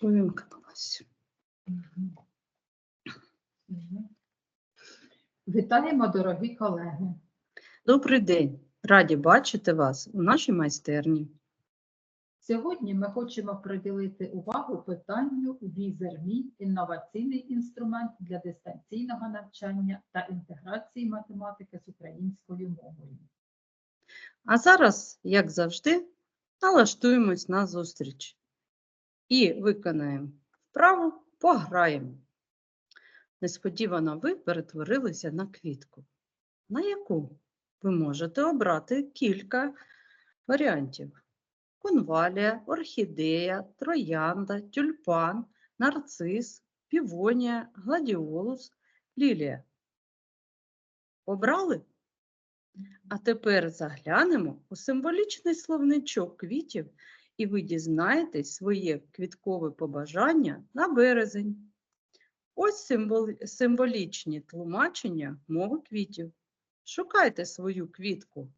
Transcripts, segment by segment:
Вимкнулась. Мгм. Мгм. Вітаємо, дорогі колеги. Добрий день. Раді бачити вас у нашій майстерні. Сьогодні ми хочемо приділити увагу питанню візермі інноваційний інструмент для дистанційного навчання та інтеграції математики з українською мовою. А зараз, як завжди, налаштуємось на зустріч і виконаємо вправу, пограємо. Несподівано ви перетворилися на квітку, на яку ви можете обрати кілька варіантів: конвалія, орхідея, троянда, тюльпан, нарцис, півонія, гладіолус, лілія. Обрали? А тепер заглянемо у символічний словничок квітів, і ви дізнаєтесь своє квіткове побажання на березень. Ось символ- символічні тлумачення мови квітів. Шукайте свою квітку.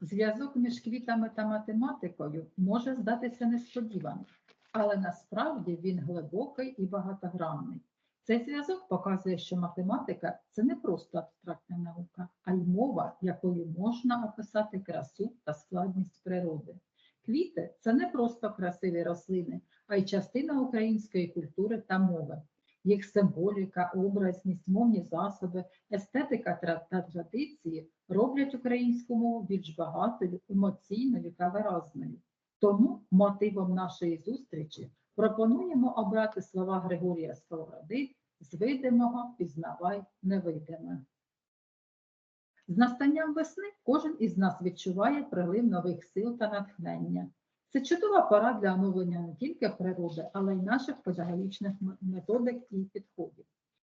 Зв'язок між квітами та математикою може здатися несподіваним, але насправді він глибокий і багатогранний. Цей зв'язок показує, що математика це не просто абстрактна наука, а й мова, якою можна описати красу та складність природи. Квіти це не просто красиві рослини, а й частина української культури та мови. Їх символіка, образність, мовні засоби, естетика та традиції роблять українську мову більш багатою, емоційною та виразною. Тому мотивом нашої зустрічі пропонуємо обрати слова Григорія Сковороди з видимого пізнавай невидиме. З настанням весни кожен із нас відчуває прилив нових сил та натхнення. Це чудова пора для оновлення не тільки природи, але й наших педагогічних методик і підходів.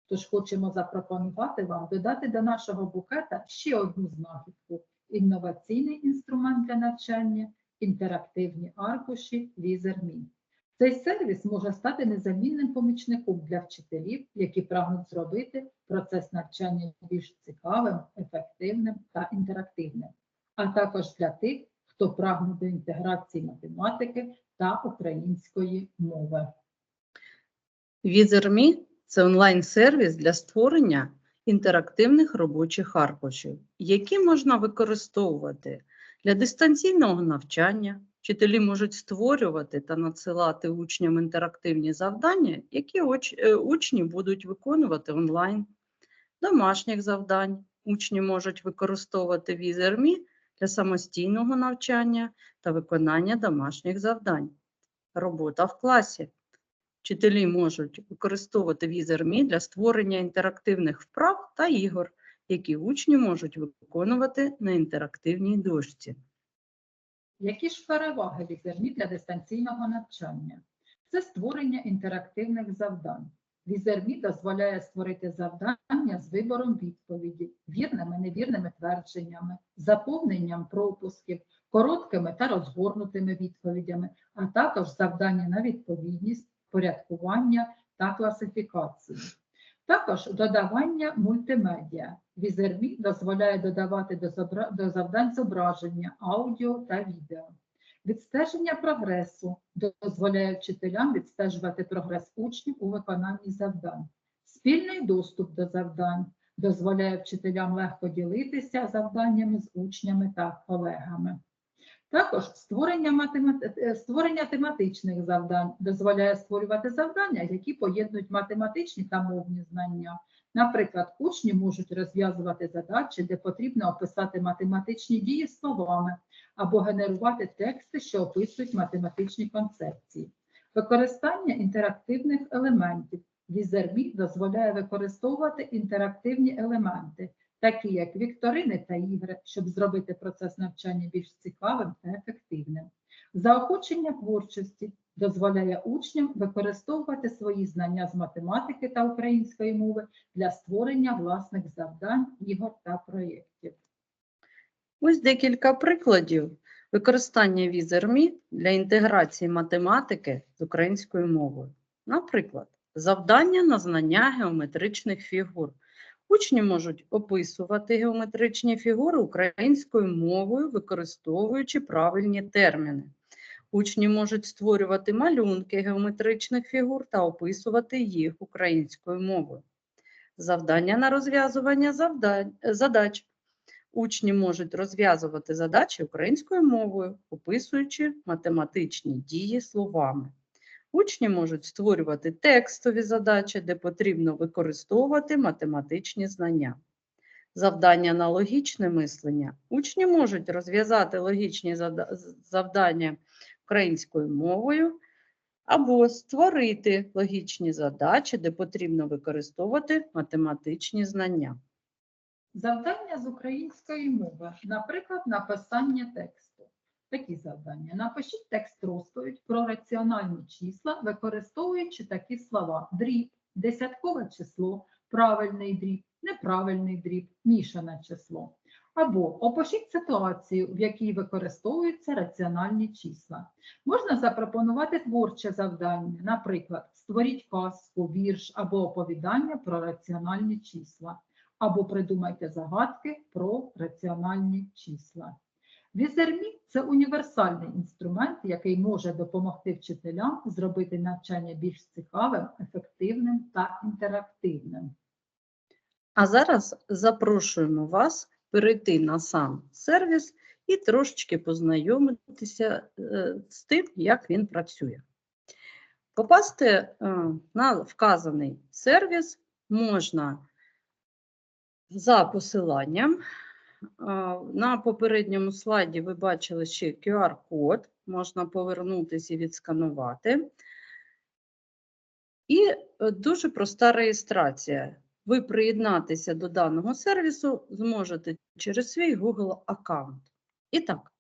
Тож хочемо запропонувати вам додати до нашого букета ще одну знахідку – інноваційний інструмент для навчання, інтерактивні аркуші Візермі. Цей сервіс може стати незамінним помічником для вчителів, які прагнуть зробити процес навчання більш цікавим, ефективним та інтерактивним, а також для тих, хто прагне до інтеграції математики та української мови. Візермі це онлайн-сервіс для створення інтерактивних робочих аркушів, які можна використовувати для дистанційного навчання. Вчителі можуть створювати та надсилати учням інтерактивні завдання, які е, учні будуть виконувати онлайн. Домашніх завдань учні можуть використовувати візермі для самостійного навчання та виконання домашніх завдань. Робота в класі. Вчителі можуть використовувати візермі для створення інтерактивних вправ та ігор, які учні можуть виконувати на інтерактивній дошці. Які ж переваги візермі для дистанційного навчання? Це створення інтерактивних завдань. Візермі дозволяє створити завдання з вибором відповіді, вірними, невірними твердженнями, заповненням пропусків, короткими та розгорнутими відповідями, а також завдання на відповідність, порядкування та класифікацію. Також додавання мультимедіа. Візермі дозволяє додавати до завдань зображення, аудіо та відео. Відстеження прогресу дозволяє вчителям відстежувати прогрес учнів у виконанні завдань. Спільний доступ до завдань дозволяє вчителям легко ділитися завданнями з учнями та колегами. Також створення, математи... е, створення тематичних завдань дозволяє створювати завдання, які поєднують математичні та мовні знання. Наприклад, учні можуть розв'язувати задачі, де потрібно описати математичні дії словами або генерувати тексти, що описують математичні концепції. Використання інтерактивних елементів. Візермі дозволяє використовувати інтерактивні елементи, такі як вікторини та ігри, щоб зробити процес навчання більш цікавим та ефективним. Заохочення творчості дозволяє учням використовувати свої знання з математики та української мови для створення власних завдань, ігор та проєктів. Ось декілька прикладів використання візермі для інтеграції математики з українською мовою. Наприклад, завдання на знання геометричних фігур. Учні можуть описувати геометричні фігури українською мовою, використовуючи правильні терміни. Учні можуть створювати малюнки геометричних фігур та описувати їх українською мовою. Завдання на розв'язування задач. Учні можуть розв'язувати задачі українською мовою, описуючи математичні дії словами. Учні можуть створювати текстові задачі, де потрібно використовувати математичні знання. Завдання на логічне мислення. Учні можуть розв'язати логічні завдання українською мовою або створити логічні задачі, де потрібно використовувати математичні знання. Завдання з української мови, наприклад, написання тексту. Такі завдання. Напишіть текст розповідь про раціональні числа, використовуючи такі слова: дріб, десяткове число, правильний дріб, неправильний дріб, мішане число. Або опишіть ситуацію, в якій використовуються раціональні числа. Можна запропонувати творче завдання, наприклад, створіть казку, вірш або оповідання про раціональні числа або придумайте загадки про раціональні числа. Візермі це універсальний інструмент, який може допомогти вчителям зробити навчання більш цікавим, ефективним та інтерактивним. А зараз запрошуємо вас перейти на сам сервіс і трошечки познайомитися е, з тим, як він працює. Попасти е, на вказаний сервіс можна за посиланням. На попередньому слайді ви бачили ще QR-код, можна повернутися і відсканувати. І е, дуже проста реєстрація. Ви приєднатися до даного сервісу зможете через свій Google аккаунт. І так,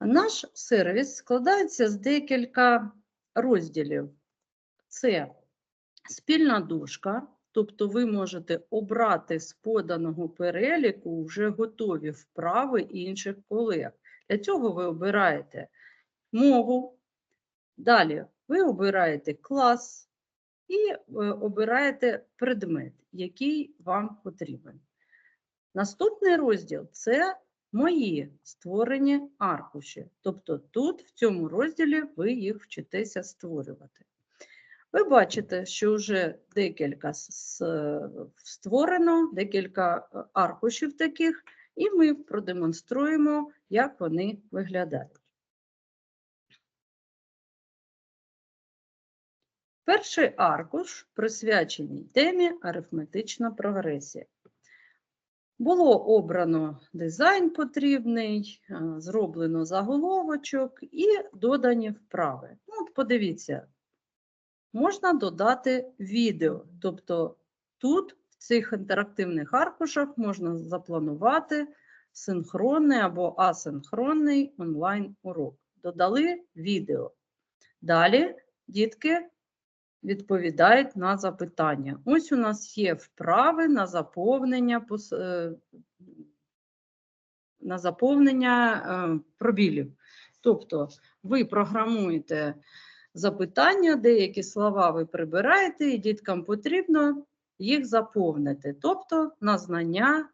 наш сервіс складається з декілька розділів. Це спільна дошка, тобто ви можете обрати з поданого переліку вже готові вправи інших колег. Для цього ви обираєте мову, далі ви обираєте клас і е, обираєте предмет, який вам потрібен. Наступний розділ це мої створені аркуші. Тобто тут, в цьому розділі, ви їх вчитеся створювати. Ви бачите, що вже декілька створено, декілька е, аркушів таких, і ми продемонструємо, як вони виглядають. Перший аркуш присвячений темі арифметична прогресія. Було обрано дизайн потрібний, е, зроблено заголовочок і додані вправи. Ну, от подивіться, можна додати відео. Тобто тут, в цих інтерактивних аркушах, можна запланувати синхронний або асинхронний онлайн-урок. Додали відео. Далі дітки відповідають на запитання. Ось у нас є вправи на заповнення, е, на заповнення е, пробілів. Тобто ви програмуєте запитання, деякі слова ви прибираєте, і діткам потрібно їх заповнити, тобто на знання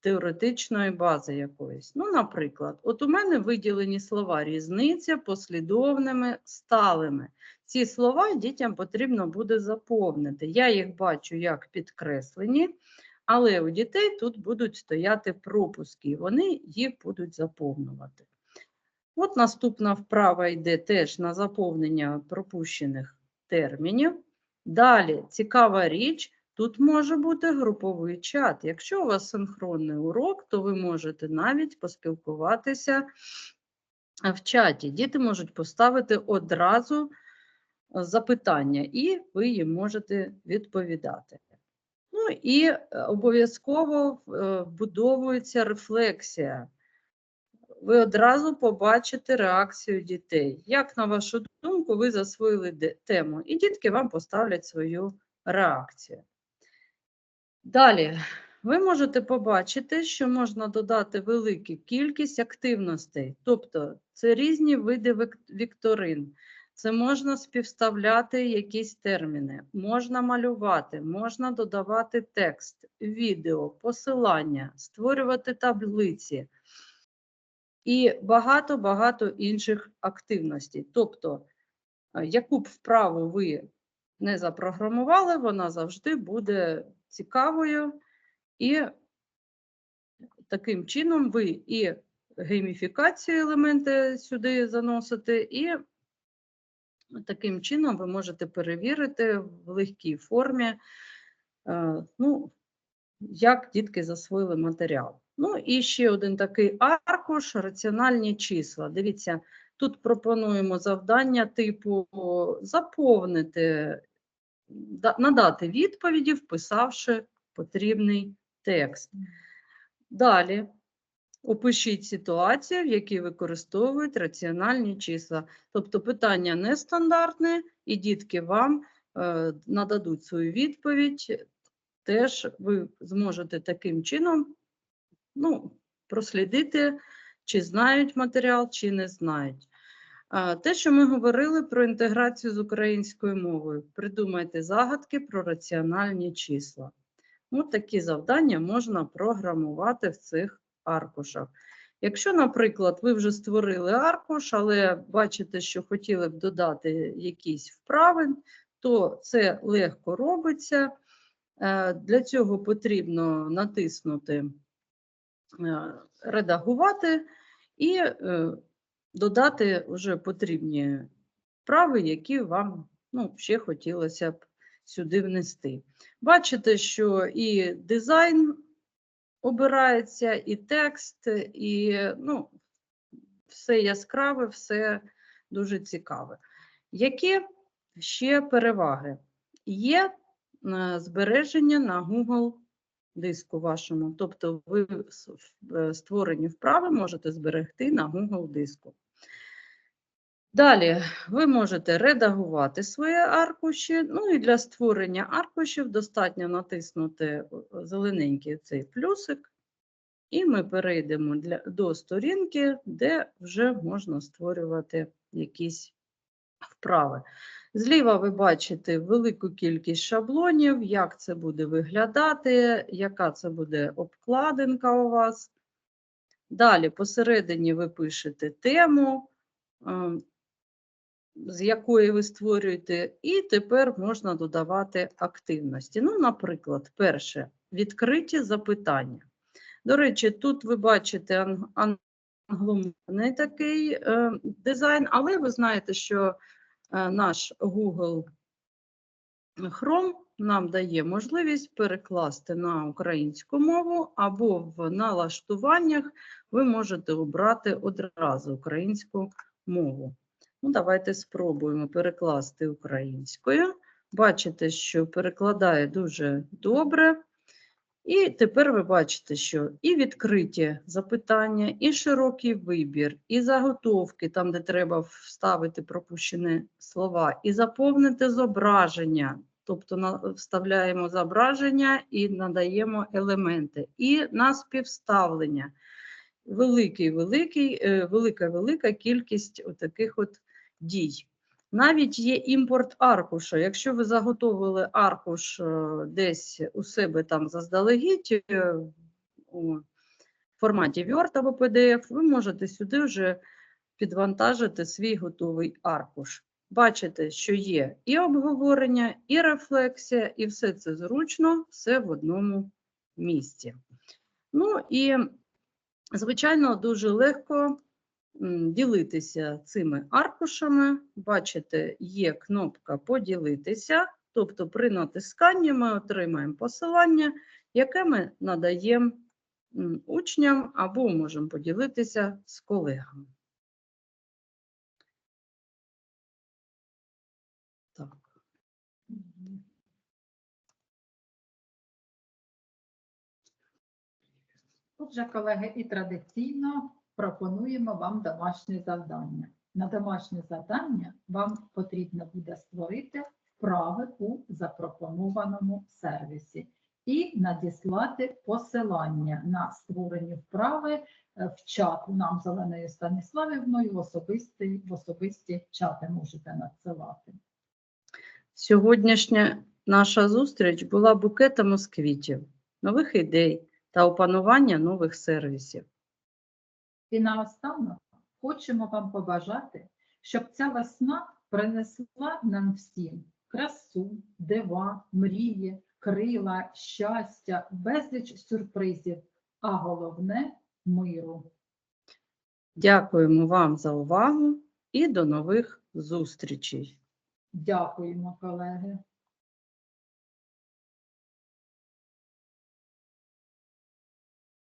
теоретичної бази якоїсь. Ну, наприклад, от у мене виділені слова різниця послідовними сталими. Ці слова дітям потрібно буде заповнити. Я їх бачу як підкреслені, але у дітей тут будуть стояти пропуски, і вони їх будуть заповнювати. От наступна вправа йде теж на заповнення пропущених термінів. Далі цікава річ, тут може бути груповий чат. Якщо у вас синхронний урок, то ви можете навіть поспілкуватися в чаті. Діти можуть поставити одразу е, запитання, і ви їм можете відповідати. Ну і е, обов'язково е, вбудовується рефлексія. Ви одразу побачите реакцію дітей. Як, на вашу думку, ви засвоїли тему, і дітки вам поставлять свою реакцію. Далі ви можете побачити, що можна додати велику кількість активностей, тобто це різні види вікторин. Це можна співставляти якісь терміни, можна малювати, можна додавати текст, відео, посилання, створювати таблиці і багато-багато інших активностей. Тобто, е, яку б вправу ви не запрограмували, вона завжди буде цікавою, і таким чином ви і гейміфікацію елементи сюди заносите, і таким чином ви можете перевірити в легкій формі, е, ну, як дітки засвоїли матеріал. Ну і ще один такий аркуш раціональні числа. Дивіться, тут пропонуємо завдання типу заповнити, надати відповіді, вписавши потрібний текст. Далі опишіть ситуацію, в якій використовують раціональні числа. Тобто питання нестандартне, і дітки вам е, нададуть свою відповідь. Теж ви зможете таким чином ну, прослідити, чи знають матеріал, чи не знають. Те, що ми говорили про інтеграцію з українською мовою, придумайте загадки про раціональні числа. Ну, такі завдання можна програмувати в цих аркушах. Якщо, наприклад, ви вже створили аркуш, але бачите, що хотіли б додати якісь вправи, то це легко робиться. Е, Для цього потрібно натиснути редагувати і е, додати вже потрібні вправи, які вам ну, ще хотілося б сюди внести. Бачите, що і дизайн обирається, і текст, і ну, все яскраве, все дуже цікаве. Які ще переваги? Є е, збереження на Google диску вашому. Тобто ви е, створені вправи можете зберегти на Google диску. Далі ви можете редагувати свої аркуші. Ну і для створення аркушів достатньо натиснути о, зелененький цей плюсик, і ми перейдемо для, до сторінки, де вже можна створювати якісь вправи. Зліва ви бачите велику кількість шаблонів, як це буде виглядати, яка це буде обкладинка у вас. Далі посередині ви пишете тему, ем, з якої ви створюєте, і тепер можна додавати активності. Ну, наприклад, перше відкриті запитання. До речі, тут ви бачите ан- англомовний такий е, дизайн, але ви знаєте, що е, наш Google Chrome нам дає можливість перекласти на українську мову, або в налаштуваннях ви можете обрати одразу українську мову. Ну, давайте спробуємо перекласти українською. Бачите, що перекладає дуже добре. І тепер ви бачите, що і відкриті запитання, і широкий вибір, і заготовки, там, де треба вставити пропущені слова, і заповнити зображення, тобто вставляємо зображення і надаємо елементи, і на співставлення. Великий, великий, велика, велика кількість таких от дій. Навіть є імпорт аркуша. Якщо ви заготовили аркуш е, десь у себе там заздалегідь е, у форматі Word або PDF, ви можете сюди вже підвантажити свій готовий аркуш. Бачите, що є і обговорення, і рефлексія, і все це зручно, все в одному місці. Ну і, звичайно, дуже легко ділитися цими аркушами. Бачите, є кнопка Поділитися, тобто при натисканні ми отримаємо посилання, яке ми надаємо учням або можемо поділитися з колегами. Так. Отже, колеги, і традиційно пропонуємо вам домашнє завдання. На домашнє завдання вам потрібно буде створити вправи у запропонованому сервісі. і надіслати посилання на створені вправи е, в чат нам Зеленою Станіславівною в особисті, в особисті чати можете надсилати. Сьогоднішня наша зустріч була букетом із квітів, нових ідей та опанування нових сервісів. І наостанок хочемо вам побажати, щоб ця весна принесла нам всім красу, дива, мрії, крила, щастя, безліч сюрпризів, а головне миру. Дякуємо вам за увагу і до нових зустрічей. Дякуємо, колеги.